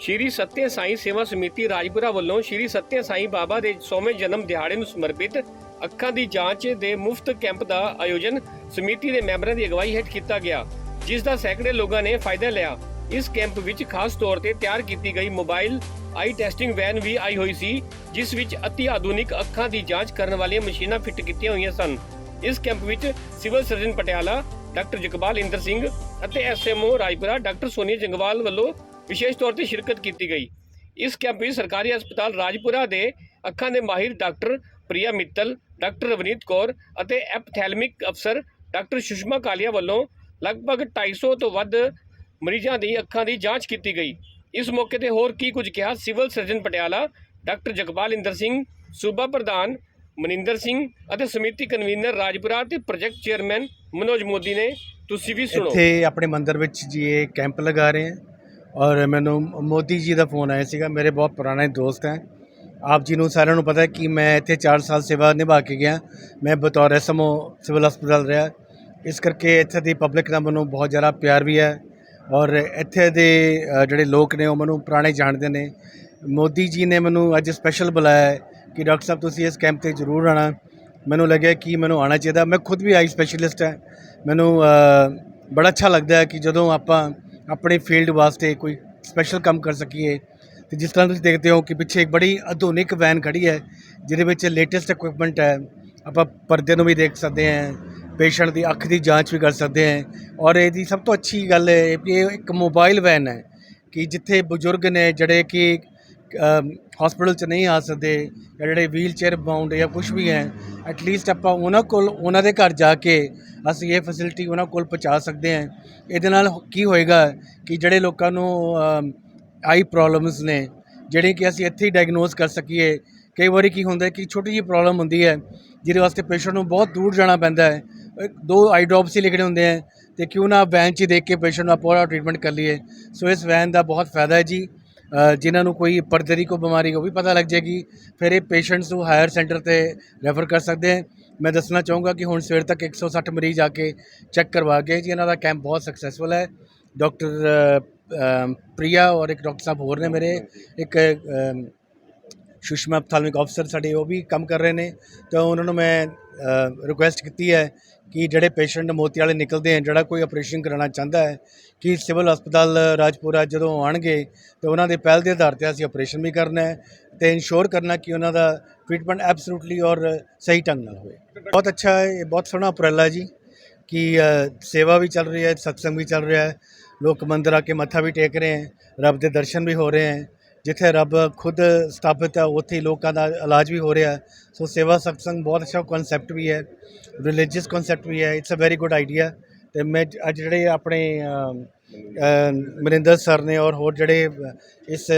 ਸ਼੍ਰੀ ਸੱਤਿਆ ਸਾਈ ਸੇਵਾ ਸਮਿਤੀ ਰਾਜਪੁਰਾ ਵੱਲੋਂ ਸ਼੍ਰੀ ਸੱਤਿਆ ਸਾਈਂ ਬਾਬਾ ਦੇ 100ਵੇਂ ਜਨਮ ਦਿਹਾੜੇ ਨੂੰ ਸਮਰਪਿਤ ਅੱਖਾਂ ਦੀ ਜਾਂਚ ਦੇ ਮੁਫਤ ਕੈਂਪ ਦਾ ਆਯੋਜਨ ਸਮਿਤੀ ਦੇ ਮੈਂਬਰਾਂ ਦੀ ਅਗਵਾਈ ਹੇਠ ਕੀਤਾ ਗਿਆ, ਜਿਸ ਦਾ ਸੈਂਕੜੇ ਲੋਕਾਂ ਨੇ ਫਾਇਦਾ ਲਿਆ। ਇਸ ਕੈਂਪ ਵਿੱਚ ਖਾਸ ਤੌਰ ਤੇ ਤਿਆਰ ਕੀਤੀ ਗਈ ਮੋਬਾਈਲ ਆਈ ਟੈਸਟਿੰਗ ਵੈਨ ਵੀ ਆਈ ਹੋਈ ਸੀ, ਜਿਸ ਵਿੱਚ ਅਤੀ ਆਧੁਨਿਕ ਅੱਖਾਂ ਦੀ ਜਾਂਚ ਕਰਨ ਵਾਲੀਆਂ ਮਸ਼ੀਨਾਂ ਫਿੱਟ ਕੀਤੀਆਂ ਹੋਈਆਂ ਸਨ। ਇਸ ਕੈਂਪ ਵਿੱਚ civil surgeon Patiala, doctor Jagbal Inder Singh ਅਤੇ ਐਸਐਮਓ ਰਾਜਪੁਰਾ ਡਾਕਟਰ ਸੋਨੀਆ ਜੰਗਵਾਲ ਵੱਲੋਂ ਵਿਸ਼ੇਸ਼ ਤੌਰ ਤੇ ਸ਼ਿਰਕਤ ਕੀਤੀ ਗਈ। ਇਸ ਕੈਂਪ ਵਿੱਚ ਸਰਕਾਰੀ ਹਸਪਤਾਲ ਰਾਜਪੁਰਾ ਦੇ ਅੱਖਾਂ ਦੇ ਮਾਹਿਰ ਡਾਕਟਰ ਪ੍ਰਿਆ ਮਿੱਤਲ, ਡਾਕਟਰ ਰਵਨੀਤ ਕੌਰ ਅਤੇ ਐਪਥੈਲਮਿਕ ਅਫਸਰ ਡਾਕਟਰ ਸੁਸ਼ਮਾ ਕਾਲੀਆ ਵੱਲੋਂ ਲਗਭਗ 250 ਤੋਂ ਵੱਧ ਮਰੀਜ਼ਾਂ ਦੀ ਅੱਖਾਂ ਦੀ ਜਾਂਚ ਕੀਤੀ ਗਈ। ਇਸ ਮੌਕੇ ਤੇ ਹੋਰ ਕੀ ਕੁਝ ਕਿਹਾ civil surgeon Patiala doctor Jagpal Inder Singh, ਸੂਬਾ ਪ੍ਰਧਾਨ ਮਨਿੰਦਰ ਸਿੰਘ ਅਤੇ ਸਮਿਤੀ ਕਨਵੀਨਰ ਰਾਜਪੁਰਾ ਤੇ ਪ੍ਰੋਜੈਕਟ ਚੇਅਰਮੈਨ ਮਨੋਜ ਮੋਦੀ ਨੇ। ਤੁਸੀਂ ਵੀ ਸੁਣੋ। ਇੱਥੇ ਆਪਣੇ ਮੰਦਰ ਵਿੱਚ ਜੀ ਇਹ ਕੈਂਪ ਲਗਾ ਰਹੇ ਹੈ। ਔਰ ਮੈਨੂੰ ਮੋਦੀ ਜੀ ਦਾ ਫੋਨ ਆਇਆ ਸੀਗਾ, ਮੇਰੇ ਬਹੁਤ ਪੁਰਾਣੇ ਦੋਸਤ ਹੈ। ਆਪ ਜੀ ਨੂੰ ਸਾਰਿਆਂ ਨੂੰ ਪਤਾ ਹੈ ਕਿ ਮੈਂ ਇੱਥੇ 4 ਸਾਲ ਸੇਵਾ ਨਿਭਾ ਕੇ ਗਿਆ। ਮੈਂ ਬਤੌਰ ਐਸਐਮਓ, ਸਿਵਲ ਹਸਪਤਾਲ ਰਿਹਾ। ਇਸ ਕਰਕੇ ਇੱਥੇ ਦੀ ਪਬਲਿਕ ਨਾਲ ਮੈਨੂੰ ਬਹੁਤ ਜ਼ਿਆਦਾ ਪਿਆਰ ਵੀ ਹੈ। ਔਰ ਇੱਥੇ ਦੇ ਜਿਹੜੇ ਲੋਕ ਨੇ, ਉਹ ਮੈਨੂੰ ਪੁਰਾਣੇ ਜਾਣਦੇ ਨੇ। ਮੋਦੀ ਜੀ ਨੇ ਮੈਨੂੰ ਅੱਜ ਸਪੈਸ਼ਲ ਬੁਲਾਇਆ ਹੈ ਕਿ ਡਾਕਟਰ ਸਾਹਿਬ, ਤੁਸੀਂ ਇਸ ਕੈਂਪ ਤੇ ਜ਼ਰੂਰ ਆਣਾ ਮੈਨੂੰ ਲੱਗਿਆ ਕਿ ਮੈਨੂੰ ਆਉਣਾ ਚਾਹੀਦਾ। ਮੈਂ ਖੁਦ ਵੀ ਆਈ ਸਪੈਸ਼ਲਿਸਟ ਹੈ। ਮੈਨੂੰ ਬੜਾ ਅੱਛਾ ਲੱਗਦਾ ਹੈ ਕਿ ਜਦੋਂ ਆਪਾਂ ਆਪਣੇ ਫੀਲਡ ਵਾਸਤੇ ਕੋਈ ਸਪੈਸ਼ਲ ਕੰਮ ਕਰ ਸਕੀਏ। ਤੇ ਜਿਸ ਤਰ੍ਹਾਂ ਤੁਸੀਂ ਦੇਖਦੇ ਹੋ ਕਿ ਪਿੱਛੇ ਇੱਕ ਬੜੀ ਆਧੁਨਿਕ ਵੈਨ ਖੜੀ ਹੈ, ਜਿਹਦੇ ਵਿੱਚ ਲੇਟੈਸਟ ਇਕਵਿਪਮੈਂਟ ਹੈ। ਆਪਾਂ ਪਰਦੇ ਨੂੰ ਵੀ ਦੇਖ ਸਕਦੇ ਹਾਂ, ਪੇਸ਼ੈਂਟ ਦੀ ਅੱਖ ਦੀ ਜਾਂਚ ਵੀ ਕਰ ਸਕਦੇ ਹਾਂ। ਔਰ ਇਹਦੀ ਸਭ ਤੋਂ ਅੱਛੀ ਗੱਲ ਹੈ ਕਿ ਇਹ ਇੱਕ ਮੋਬਾਈਲ ਵੈਨ ਹੈ, ਕਿ ਜਿੱਥੇ ਬਜ਼ੁਰਗ ਨੇ ਜਿਹੜੇ ਕਿ ਹਸਪੀਟਲ 'ਚ ਨਹੀਂ ਆ ਸਕਦੇ ਜਾਂ ਜਿਹੜੇ ਵੀਲ ਚੇਅਰ ਬਾਉਂਡ ਜਾਂ ਕੁਝ ਵੀ ਹੈ ਐਟਲੀਸਟ ਆਪਾਂ ਉਹਨਾਂ ਕੋਲ, ਉਹਨਾਂ ਦੇ ਘਰ ਜਾ ਕੇ ਅਸੀਂ ਇਹ ਫੈਸਿਲਿਟੀ ਉਹਨਾਂ ਕੋਲ ਪਹੁੰਚਾ ਸਕਦੇ ਹਾਂ। ਇਹਦੇ ਨਾਲ ਕੀ ਹੋਏਗਾ ਕਿ ਜਿਹੜੇ ਲੋਕਾਂ ਨੂੰ ਆਈ ਪ੍ਰੋਬਲਮਸ ਨੇ, ਜਿਹੜੇ ਕਿ ਅਸੀਂ ਇੱਥੇ ਹੀ ਡਾਇਗਨੋਸ ਕਰ ਸਕੀਏ, ਕਈ ਵਾਰੀ ਕੀ ਹੁੰਦਾ ਕਿ ਛੋਟੀ ਜਿਹੀ ਪ੍ਰੋਬਲਮ ਹੁੰਦੀ ਹੈ, ਜਿਹਦੇ ਵਾਸਤੇ ਪੇਸ਼ੈਂਟ ਨੂੰ ਬਹੁਤ ਦੂਰ ਜਾਣਾ ਪੈਂਦਾ ਹੈ। ਦੋ ਆਈ ਡ੍ਰੌਪਸ ਹੀ ਲਿਖਣੇ ਹੁੰਦੇ ਹੈ, ਤੇ ਕਿਉਂ ਨਾ ਵੈਨ 'ਚ ਹੀ ਦੇਖ ਕੇ ਪੇਸ਼ੈਂਟ ਨੂੰ ਆਪਾਂ ਪੂਰਾ ਟ੍ਰੀਟਮੈਂਟ ਕਰ ਲਈਏ। ਸੋ ਇਸ ਵੈਨ ਦਾ ਬਹੁਤ ਫਾਇਦਾ ਹੈ ਜੀ। ਜਿਨ੍ਹਾਂ ਨੂੰ ਕੋਈ ਪਰਦੇ ਦੀ ਕੋਈ ਬਿਮਾਰੀ ਉਹ ਵੀ ਪਤਾ ਲੱਗ ਜਾਏਗੀ, ਫਿਰ ਇਹ ਪੇਸ਼ੈਂਟਸ ਨੂੰ ਹਾਇਰ ਸੈਂਟਰ ਤੇ ਰੈਫਰ ਕਰ ਸਕਦੇ ਹੈ। ਮੈਂ ਦੱਸਣਾ ਚਾਹੂੰਗਾ ਕਿ ਹੁਣ ਸਵੇਰ ਤੱਕ 160 ਮਰੀਜ਼ ਆ ਕੇ ਚੈੱਕ ਕਰਵਾ ਗਏ ਜੀ, ਇਹਨਾਂ ਦਾ ਕੈਂਪ ਬਹੁਤ ਸਕਸੈਸਫੁਲ ਹੈ। ਡਾਕਟਰ ਪ੍ਰਿਆ ਔਰ ਇੱਕ ਡਾਕਟਰ ਸਾਹਿਬ ਹੋਰ ਨੇ ਮੇਰੇ, ਇੱਕ ਸੁਸ਼ਮਾ ਅਪਥਾਲਮਿਕ ਅਫਸਰ ਸਾਡੇ, ਉਹ ਵੀ ਕੰਮ ਕਰ ਰਹੇ ਨੇ। ਤਾਂ ਉਹਨਾਂ ਨੂੰ ਮੈਂ ਰਿਕੁਐਸਟ ਕੀਤੀ ਹੈ ਕਿ ਜਿਹੜੇ ਪੇਸ਼ੈਂਟ ਮੋਤੀ ਵਾਲੇ ਨਿਕਲਦੇ ਹਨ, ਜਿਹੜਾ ਕੋਈ ਆਪਰੇਸ਼ਨ ਕਰਾਉਣਾ ਚਾਹੁੰਦਾ ਹੈ, ਕਿ ਸਿਵਲ ਹਸਪਤਾਲ ਰਾਜਪੁਰਾ ਜਦੋਂ ਆਣਗੇ ਤੇ ਉਹਨਾਂ ਦੇ ਪਹਿਲ ਦੇ ਆਧਾਰ ਤੇ ਅਸੀਂ ਆਪਰੇਸ਼ਨ ਵੀ ਕਰਨਾ ਹੈ ਤੇ ਇਨਸ਼ੋਰ ਕਰਨਾ ਕਿ ਉਹਨਾਂ ਦਾ ਟ੍ਰੀਟਮੈਂਟ ਐਬਸੋਲੂਟਲੀ ਔਰ ਸਹੀ ਢੰਗ ਨਾਲ ਹੋਵੇ। ਬਹੁਤ ਅੱਛਾ ਹੈ, ਇਹ ਬਹੁਤ ਸੋਹਣਾ ਉਪਰਾਲਾ ਜੀ ਕਿ ਸੇਵਾ ਵੀ ਚੱਲ ਰਹੀ ਹੈ, ਸਤਸੰਗ ਵੀ ਚੱਲ ਰਿਹਾ ਹੈ। ਲੋਕ ਮੰਦਰ ਆ ਕੇ ਮੱਥਾ ਵੀ ਟੇਕ ਰਹੇ ਹੈ, ਰੱਬ ਦੇ ਦਰਸ਼ਨ ਵੀ ਹੋ ਰਹੇ ਹੈ। ਜਿੱਥੇ ਰੱਬ ਖੁਦ ਸਥਾਪਿਤ ਹੈ ਉੱਥੇ ਹੀ ਲੋਕਾਂ ਦਾ ਇਲਾਜ ਵੀ ਹੋ ਰਿਹਾ ਹੈ। ਸੋ ਸੇਵਾ ਸਤਸੰਗ ਬਹੁਤ ਅੱਛਾ ਕਨਸੈਪਟ ਵੀ ਹੈ ਰਿਲੀਜੀਅਸ ਕਨਸੈਪਟ ਵੀ ਹੈ it's a very good idea ਤੇ ਮੈਂ ਜ- ਅੱਜ ਜਿਹੜੇ ਆਪਣੇ ਅਮ, ਮਨਿੰਦਰ ਸਰ ਨੇ ਔਰ ਹੋਰ ਜਿਹੜੇ ਇਸ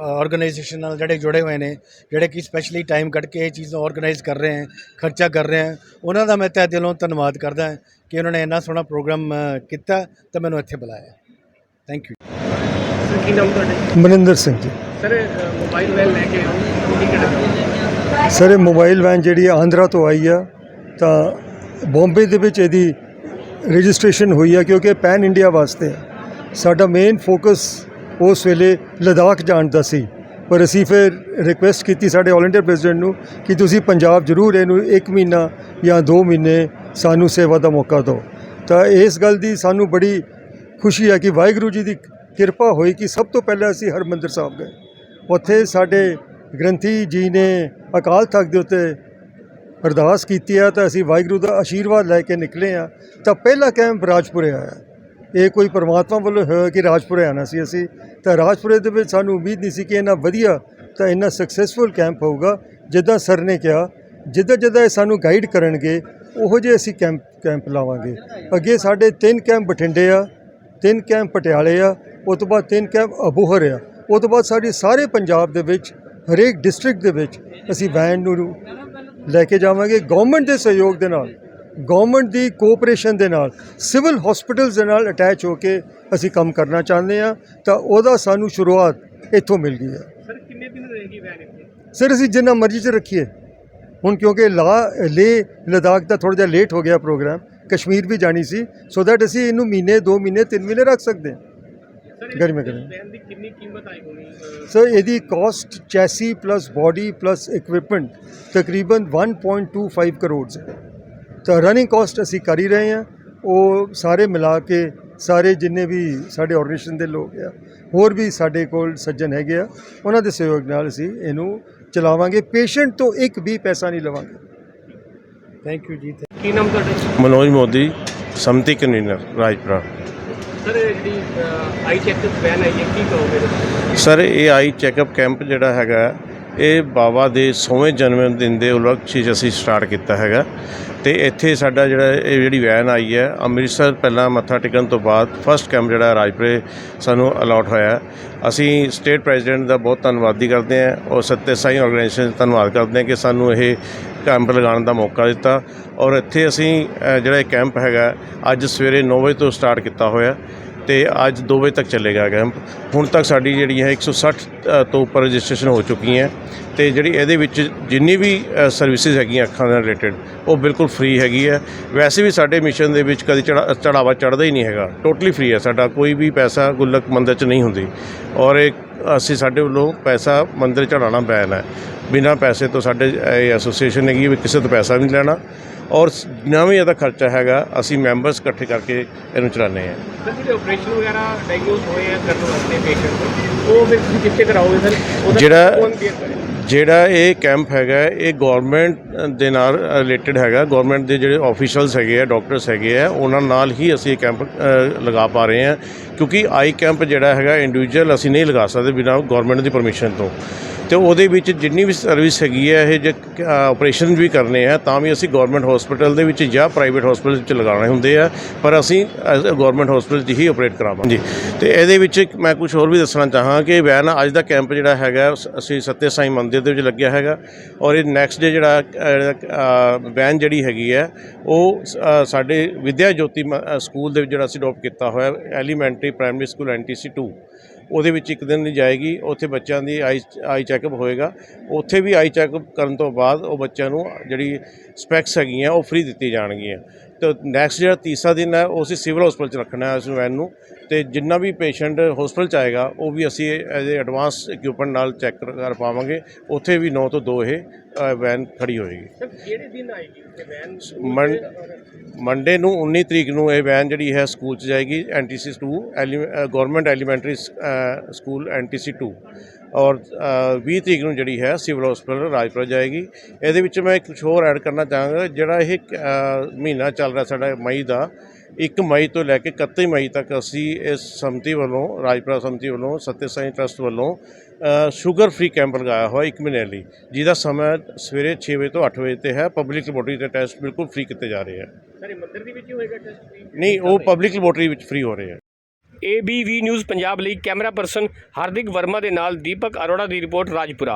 ਆਰਗੇਨਾਈਜੇਸ਼ਨ ਨਾਲ ਜਿਹੜੇ ਜੁੜੇ ਹੋਏ ਨੇ ਜਿਹੜੇ ਕਿ ਸਪੈਸ਼ਲੀ ਟਾਈਮ ਕੱਢ ਕੇ ਇਹ ਚੀਜ਼ ਨੂੰ ਆਰਗੇਨਾਈਜ਼ ਕਰ ਰਹੇ ਹਨ ਖਰਚਾ ਕਰ ਰਹੇ ਹਨ ਉਹਨਾਂ ਦਾ ਮੈਂ ਤਹਿ ਦਿਲੋਂ ਧੰਨਵਾਦ ਕਰਦਾ ਕਿ ਉਹਨਾਂ ਨੇ ਇੰਨਾ ਸੋਹਣਾ ਪ੍ਰੋਗਰਾਮ ਕੀਤਾ ਤੇ ਮੈਨੂੰ ਇੱਥੇ ਬੁਲਾਇਆ। ਥੈਂਕ ਯੂ ਸਰ ਕੀ ਨਾਮ ਤੁਹਾਡਾ? Maninder Singh ji. Sir mobile van ਲੈ ਕੇ ਆਓ। ਟਿਕਟ ਸਰ ਇਹ ਮੋਬਾਈਲ ਵੈਨ ਜਿਹੜੀ ਆ ਆਂਧਰਾ ਤੋਂ ਆਈ ਆ ਤਾਂ ਬੰਬੇ ਦੇ ਵਿੱਚ ਇਹਦੀ ਰਜਿਸਟ੍ਰੇਸ਼ਨ ਹੋਈ ਆ ਕਿਉਂਕਿ ਪੈਨ ਇੰਡੀਆ ਵਾਸਤੇ ਸਾਡਾ ਮੇਨ ਫੋਕਸ ਉਸ ਵੇਲੇ ਲਦਾਖ ਜਾਣ ਦਾ ਸੀ। ਪਰ ਅਸੀਂ ਫਿਰ ਰਿਕੁਐਸਟ ਕੀਤੀ ਸਾਡੇ ਆਲ ਇੰਡੀਆ ਪ੍ਰੈਜ਼ੀਡੈਂਟ ਨੂੰ ਕਿ ਤੁਸੀਂ ਪੰਜਾਬ ਜ਼ਰੂਰ ਇਹਨੂੰ 1 ਮਹੀਨਾ ਜਾਂ 2 ਮਹੀਨੇ ਸਾਨੂੰ ਸੇਵਾ ਦਾ ਮੌਕਾ ਦਿਓ। ਤਾਂ ਇਸ ਗੱਲ ਦੀ ਸਾਨੂੰ ਬੜੀ ਖੁਸ਼ੀ ਹੈ ਕਿ ਵਾਹਿਗੁਰੂ ਜੀ ਦੀ ਕਿਰਪਾ ਹੋਈ ਕਿ ਸਭ ਤੋਂ ਪਹਿਲਾਂ ਅਸੀਂ ਹਰਮੰਦਰ ਸਾਹਿਬ ਗਏ। ਉੱਥੇ ਸਾਡੇ ਗ੍ਰੰਥੀ ਜੀ ਨੇ ਅਕਾਲ ਤਖਤ ਦੇ ਉੱਤੇ ਅਰਦਾਸ ਕੀਤੀ ਆ ਤਾਂ ਅਸੀਂ ਵਾਹਿਗੁਰੂ ਦਾ ਆਸ਼ੀਰਵਾਦ ਲੈ ਕੇ ਨਿਕਲੇ ਆ। ਤਾਂ ਪਹਿਲਾ ਕੈਂਪ ਰਾਜਪੁਰੇ ਆਇਆ। ਇਹ ਕੋਈ ਪਰਮਾਤਮਾ ਵੱਲੋਂ ਹੋਇਆ ਕਿ ਰਾਜਪੁਰੇ ਆਣਾ ਸੀ ਅਸੀਂ। ਤਾਂ ਰਾਜਪੁਰੇ ਦੇ ਵਿੱਚ ਸਾਨੂੰ ਉਮੀਦ ਨਹੀਂ ਸੀ ਕਿ ਇੰਨਾ ਵਧੀਆ ਤਾਂ ਇੰਨਾ ਸਕਸੈਸਫੁਲ ਕੈਂਪ ਹੋਊਗਾ, ਜਿੱਦਾਂ ਸਰ ਨੇ ਕਿਹਾ। ਜਿੱਦਾਂ ਜਿੱਦਾਂ ਇਹ ਸਾਨੂੰ ਗਾਈਡ ਕਰਨਗੇ, ਉਹੋ ਜਿਹੇ ਅਸੀਂ ਕੈਂਪ ਕੈਂਪ ਲਾਵਾਂਗੇ। ਅੱਗੇ ਸਾਡੇ ਤਿੰਨ ਕੈਂਪ ਬਠਿੰਡੇ ਆ। ਤਿੰਨ ਕੈਂਪ ਪਟਿਆਲੇ ਆ ਉਹ ਤੋਂ ਬਾਅਦ ਤਿੰਨ ਕੈਂਪ ਅਬੋਹਰ ਆ। ਉਹ ਤੋਂ ਬਾਅਦ ਸਾਡੇ ਸਾਰੇ ਪੰਜਾਬ ਦੇ ਵਿੱਚ ਹਰੇਕ ਡਿਸਟ੍ਰਿਕਟ ਦੇ ਵਿੱਚ ਅਸੀਂ ਵੈਨ ਨੂੰ ਲੈ ਕੇ ਜਾਵਾਂਗੇ ਗਵਰਨਮੈਂਟ ਦੇ ਸਹਿਯੋਗ ਦੇ ਨਾਲ ਗਵਰਨਮੈਂਟ ਦੀ ਕੋਆਪਰੇਸ਼ਨ ਦੇ ਨਾਲ ਸਿਵਲ ਹਸਪੀਟਲਸ ਦੇ ਨਾਲ ਅਟੈਚ ਹੋ ਕੇ ਅਸੀਂ ਕੰਮ ਕਰਨਾ ਚਾਹੁੰਦੇ ਆ ਤਾਂ ਉਹਦਾ ਸਾਨੂੰ ਸ਼ੁਰੂਆਤ ਇੱਥੋਂ ਮਿਲ ਗਈ ਹੈ। ਸਰ ਕਿੰਨੇ ਦਿਨ ਰਹੇਗੀ ਵੈਨ ਇੱਥੇ? ਸਰ ਅਸੀਂ ਜਿੰਨਾ ਮਰਜ਼ੀ ਚ ਰੱਖੀਏ। ਹੁਣ ਕਿਉਂਕਿ ਲਾ ਲੇ ਲਦਾਖ ਦਾ ਥੋੜਾ ਜਿਹਾ ਲੇਟ ਹੋ ਗਿਆ ਪ੍ਰੋਗਰਾਮ ਕਸ਼ਮੀਰ ਵੀ ਜਾਣੀ ਸੀ ਸੋ ਦੈਟ ਅਸੀਂ ਇਹਨੂੰ ਮਹੀਨੇ 2 ਮਹੀਨੇ 3 ਮਹੀਨੇ ਰੱਖ ਸਕਦੇ ਹਾਂ। ਗਰਮੀ ਗਰਮੀ। ਵੈਨ ਦੀ ਕਿੰਨੀ ਕੀਮਤ ਆਈ ਹੋਣੀ ਸਰ ਇਹਦੀ cost chassis plus body plus equipment ਤਕਰੀਬਨ 1.25 ਕਰੋੜ ਹੈ। ਤਾਂ ਰਨਿੰਗ ਕਾਸਟ ਅਸੀਂ ਕਰ ਹੀ ਰਹੇ ਹਾਂ। ਉਹ ਸਾਰੇ ਮਿਲਾ ਕੇ ਸਾਰੇ ਜਿੰਨੇ ਵੀ ਸਾਡੇ ਆਰਗੇਨਾਈਜੇਸ਼ਨ ਦੇ ਲੋਕ ਆ ਹੋਰ ਵੀ ਸਾਡੇ ਕੋਲ ਸੱਜਣ ਹੈਗੇ ਆ ਉਹਨਾਂ ਦੇ ਸਹਿਯੋਗ ਨਾਲ ਅਸੀਂ ਇਹਨੂੰ ਚਲਾਵਾਂਗੇ। ਪੇਸ਼ੈਂਟ ਤੋਂ ਇੱਕ ਵੀ ਪੈਸਾ ਨਹੀਂ ਲਵਾਂਗੇ। ਥੈਂਕ ਯੂ ਜੀ ਕੀ ਨਾਮ ਤੁਹਾਡਾ ਮਨੋਜ ਮੋਦੀ ਸਮਤੀ ਕਨਵੀਨਰ ਰਾਜਪੁਰਾ ਸਰ ਜਿਹੜੀ ਆਈ ਚੈੱਕ ਵੈਨ ਆਈ ਹੈ ਕੀ ਕਹੋਗੇ? ਸਰ ਇਹ ਆਈ ਚੈੱਕਅਪ ਕੈਂਪ ਜਿਹੜਾ ਹੈਗਾ ਇਹ ਬਾਬਾ ਦੇ 100ਵੇਂ ਜਨਮ ਦਿਨ ਦੇ ਉਪਲਕਸ਼ 'ਚ ਅਸੀਂ ਸਟਾਰਟ ਕੀਤਾ ਹੈਗਾ ਤੇ ਇੱਥੇ ਸਾਡਾ ਜਿਹੜਾ ਇਹ ਜਿਹੜੀ ਵੈਨ ਆਈ ਹੈ ਅੰਮ੍ਰਿਤਸਰ ਪਹਿਲਾਂ ਮੱਥਾ ਟੇਕਣ ਤੋਂ ਬਾਅਦ ਫਸਟ ਕੈਂਪ ਜਿਹੜਾ ਰਾਜਪੁਰੇ ਸਾਨੂੰ ਅਲਾਟ ਹੋਇਆ। ਅਸੀਂ ਸਟੇਟ ਪ੍ਰੈਜ਼ੀਡੈਂਟ ਦਾ ਬਹੁਤ ਧੰਨਵਾਦੀ ਕਰਦੇ ਹਾਂ ਔਰ ਸੱਤੇ ਸਾਈ ਆਰਗੇਨਾਈਜੇਸ਼ਨ ਦਾ ਧੰਨਵਾਦ ਕਰਦੇ ਹਾਂ ਕਿ ਸਾਨੂੰ ਇਹ ਕੈਂਪ ਲਗਾਉਣ ਦਾ ਮੌਕਾ ਦਿੱਤਾ ਔਰ ਇੱਥੇ ਅਸੀਂ ਜਿਹੜਾ ਇਹ ਕੈਂਪ ਹੈਗਾ ਅੱਜ ਸਵੇਰੇ 9 ਵਜੇ ਤੋਂ ਸਟਾਰਟ ਕੀਤਾ ਹੋਇਆ ਤੇ ਅੱਜ 2 ਵਜੇ ਤੱਕ ਚੱਲੇਗਾ ਕੈਂਪ। ਹੁਣ ਤੱਕ ਸਾਡੀ ਜਿਹੜੀ ਹੈ 160 ਅ, ਤੋਂ ਉੱਪਰ ਰਜਿਸਟ੍ਰੇਸ਼ਨ ਹੋ ਚੁੱਕੀ ਹੈ ਤੇ ਜਿਹੜੀ ਇਹਦੇ ਵਿੱਚ ਜਿੰਨੀ ਵੀ ਸਰਵਿਸਿਜ਼ ਹੈਗੀਆਂ ਅੱਖਾਂ ਨਾਲ ਰਿਲੇਟਡ ਉਹ ਬਿਲਕੁਲ ਫ੍ਰੀ ਹੈਗੀ ਹੈ। ਵੈਸੇ ਵੀ ਸਾਡੇ ਮਿਸ਼ਨ ਦੇ ਵਿੱਚ ਕਦੀ ਚੜਾ ਚੜਾਵਾ ਚੜਦਾ ਹੀ ਨਹੀਂ ਹੈਗਾ ਟੋਟਲੀ ਫ੍ਰੀ ਹੈ ਸਾਡਾ ਕੋਈ ਵੀ ਪੈਸਾ ਗੁੱਲਕ ਮੰਦਰ 'ਚ ਨਹੀਂ ਹੁੰਦੀ। ਔਰ ਇਹ ਅਸੀਂ ਸਾਡੇ ਵੱਲੋਂ ਪੈਸਾ ਮੰਦਰ ਚੜਾਉਣਾ ਬੈਨ ਹੈ। ਬਿਨਾਂ ਪੈਸੇ ਤੋਂ ਸਾਡੇ ਇਹ ਐਸੋਸੀਏਸ਼ਨ ਹੈਗੀ ਵੀ ਕਿਸੇ ਤੋਂ ਪੈਸਾ ਨਹੀਂ ਲੈਣਾ। ਔਰ ਸ- ਜਿੰਨਾ ਵੀ ਇਹਦਾ ਖਰਚਾ ਹੈਗਾ ਅਸੀਂ ਮੈਂਬਰਸ ਇਕੱਠੇ ਕਰਕੇ ਇਹਨੂੰ ਚਲਾਉਂਦੇ ਹਾਂ। ਸਰ ਜਿਹੜੇ ਆਪਰੇਸ਼ਨ ਵਗੈਰਾ ਡਾਇਗਨੋਸ ਹੋਏ ਆ ਕਰਨ ਵਾਸਤੇ ਪੇਸ਼ੈਂਟ ਉਹ ਫਿਰ ਤੁਸੀਂ ਕਿੱਥੇ ਕਰਾਓਗੇ ਸਰ? ਉਹਦਾ ਜਿਹੜਾ-? ਜਿਹੜਾ ਇਹ ਕੈਂਪ ਹੈਗਾ ਇਹ ਗਵਰਨਮੈਂਟ ਦੇ ਨਾਲ ਰਿਲੇਟਡ ਹੈਗਾ। ਗਵਰਨਮੈਂਟ ਦੇ ਜਿਹੜੇ ਆਫੀਸ਼ੀਅਲਸ ਹੈਗੇ ਆ ਡਾਕਟਰਸ ਹੈਗੇ ਆ ਉਹਨਾਂ ਨਾਲ ਹੀ ਅਸੀਂ ਇਹ ਕੈਂਪ ਲਗਾ ਪਾ ਰਹੇ ਹਾਂ। ਕਿਉਂਕਿ ਆਈ ਕੈਂਪ ਜਿਹੜਾ ਹੈਗਾ ਇੰਡੀਵਿਜੂਅਲ ਅਸੀਂ ਨਹੀਂ ਲਗਾ ਸਕਦੇ ਬਿਨਾਂ ਗਵਰਨਮੈਂਟ ਦੀ ਪਰਮਿਸ਼ਨ ਤੋਂ। ਤੇ ਉਹਦੇ ਵਿੱਚ ਜਿੰਨੀ ਵੀ ਸਰਵਿਸ ਹੈਗੀ ਹੈ, ਇਹ ਜੇ ਆਪਰੇਸ਼ਨ ਵੀ ਕਰਨੇ ਆ, ਤਾਂ ਵੀ ਅਸੀਂ ਗਵਰਨਮੈਂਟ ਹਸਪੀਟਲ ਦੇ ਵਿੱਚ ਜਾਂ ਪ੍ਰਾਈਵੇਟ ਹਸਪੀਟਲ ਵਿੱਚ ਲਗਾਉਣੇ ਹੁੰਦੇ ਆ, ਪਰ ਅਸੀਂ ਗਵਰਨਮੈਂਟ ਹਸਪੀਟਲ 'ਚ ਹੀ ਆਪਰੇਟ ਕਰਾਵਾਂਗੇ। ਜੀ ਤੇ ਇਹਦੇ ਵਿੱਚ ਇੱਕ ਮੈਂ ਕੁਝ ਹੋਰ ਵੀ ਦੱਸਣਾ ਚਾਹਾਂ ਕਿ ਵੈਨ ਅੱਜ ਦਾ ਕੈਂਪ ਜਿਹੜਾ ਹੈਗਾ, ਅਸੀਂ ਸੱਤੇ ਸਾਈ ਮੰਦਿਰ ਦੇ ਵਿੱਚ ਲੱਗਿਆ ਹੈਗਾ, ਔਰ ਇਹ ਨੈਕਸਟ ਡੇ ਜਿਹੜਾ ਵੈਨ ਜਿਹੜੀ ਹੈਗੀ ਹੈ, ਉਹ ਸਾਡੇ ਵਿਦਿਆ ਜੋਤੀ ਮ- ਸਕੂਲ ਦੇ ਵਿੱਚ ਜਿਹੜਾ ਅਸੀਂ ਅਡੋਪਟ ਕੀਤਾ ਹੋਇਆ, ਐਲੀਮੈਂਟਰੀ ਪ੍ਰਾਇਮਰੀ ਸਕੂਲ ਐਨਟੀਸੀ 2 ਉਹਦੇ ਵਿੱਚ ਇੱਕ ਦਿਨ ਲਈ ਜਾਏਗੀ, ਉੱਥੇ ਬੱਚਿਆਂ ਦੀ ਆਈ ਆਈ ਚੈੱਕਅਪ ਹੋਏਗਾ। ਉੱਥੇ ਵੀ ਆਈ ਚੈੱਕਅਪ ਕਰਨ ਤੋਂ ਬਾਅਦ ਉਹ ਬੱਚਿਆਂ ਨੂੰ ਜਿਹੜੀ ਸਪੈਕਸ ਹੈਗੀਆਂ, ਉਹ ਫ੍ਰੀ ਦਿੱਤੀ ਜਾਣਗੀਆਂ। ਤੇ ਨੈਕਸਟ ਜਿਹੜਾ ਤੀਸਰਾ ਦਿਨ ਹੈ ਉਹ ਅਸੀਂ ਸਿਵਲ ਹਸਪਤਾਲ 'ਚ ਰੱਖਣਾ ਹੈ ਉਸ ਵੈਨ ਨੂੰ ਤੇ ਜਿੰਨਾ ਵੀ ਪੇਸ਼ੈਂਟ ਹਸਪਤਾਲ 'ਚ ਆਏਗਾ ਉਹ ਵੀ ਅਸੀਂ ਐਜ਼ ਐਡਵਾਂਸ ਇਕਵਿਪਮੈਂਟ ਨਾਲ ਚੈੱਕ ਕਰ ਪਾਵਾਂਗੇ। ਉੱਥੇ ਵੀ 9 ਤੋਂ 2 ਇਹ ਅ, ਵੈਨ ਖੜੀ ਹੋਏਗੀ। ਸਰ ਕਿਹੜੇ ਦਿਨ ਆਏਗੀ ਇਹ ਵੈਨ ਮੰ ਮੰਡੇ ਨੂੰ 19 ਤਰੀਕ ਨੂੰ ਇਹ ਵੈਨ ਜਿਹੜੀ ਹੈ ਸਕੂਲ 'ਚ ਜਾਏਗੀ NTC 2 government elementary school NTC 2 ਔਰ ਅ, 20 ਤਰੀਕ ਨੂੰ ਜਿਹੜੀ ਹੈ ਸਿਵਲ ਹਸਪੀਟਲ ਰਾਜਪੁਰਾ ਜਾਏਗੀ। ਇਹਦੇ ਵਿੱਚ ਮੈਂ ਕੁਝ ਹੋਰ ਐਡ ਕਰਨਾ ਚਾਹਾਂਗਾ ਜਿਹੜਾ ਇਹ ਮਹੀਨਾ ਚੱਲ ਰਿਹਾ ਸਾਡਾ ਮਈ ਦਾ। 1 ਮਈ ਤੋਂ ਲੈ ਕੇ 31 ਮਈ ਤੱਕ ਅਸੀਂ ਇਸ ਸੰਮਤੀ ਵੱਲੋਂ ਰਾਜਪੁਰਾ ਸੰਮਤੀ ਵੱਲੋਂ ਸੱਤੇ ਸਾਈਂ ਟਰਸਟ ਵੱਲੋਂ ਸ਼ੂਗਰ ਫ੍ਰੀ ਕੈਂਪ ਲਗਾਇਆ ਹੋਇਆ ਇੱਕ ਮਹੀਨੇ ਲਈ ਜਿਹਦਾ ਸਮਾਂ ਸਵੇਰੇ 6 ਵਜੇ ਤੋਂ 8 ਵਜੇ ਤੇ ਹੈ। ਪਬਲਿਕ ਲੈਬੋਰਟਰੀ ਦੇ ਟੈਸਟ ਬਿਲਕੁਲ ਫ੍ਰੀ ਕੀਤੇ ਜਾ ਰਹੇ ਹੈ। ਸਰ ਇਹ ਮੰਦਿਰ ਦੇ ਵਿੱਚ ਹੀ ਹੋਏਗਾ ਟੈਸਟ? ਨਹੀਂ ਉਹ ਪਬਲਿਕ ਲੈਬੋਰਟਰੀ ਵਿੱਚ ਫ੍ਰੀ ਹੋ ਰਹੇ ਹੈ। ਏਬੀਵੀ ਨਿਊਜ਼ ਪੰਜਾਬ ਲਈ ਕੈਮਰਾ ਪਰਸਨ ਹਾਰਦਿਕ ਵਰਮਾ ਦੇ ਨਾਲ ਦੀਪਕ ਅਰੋੜਾ ਦੀ ਰਿਪੋਰਟ ਰਾਜਪੁਰਾ।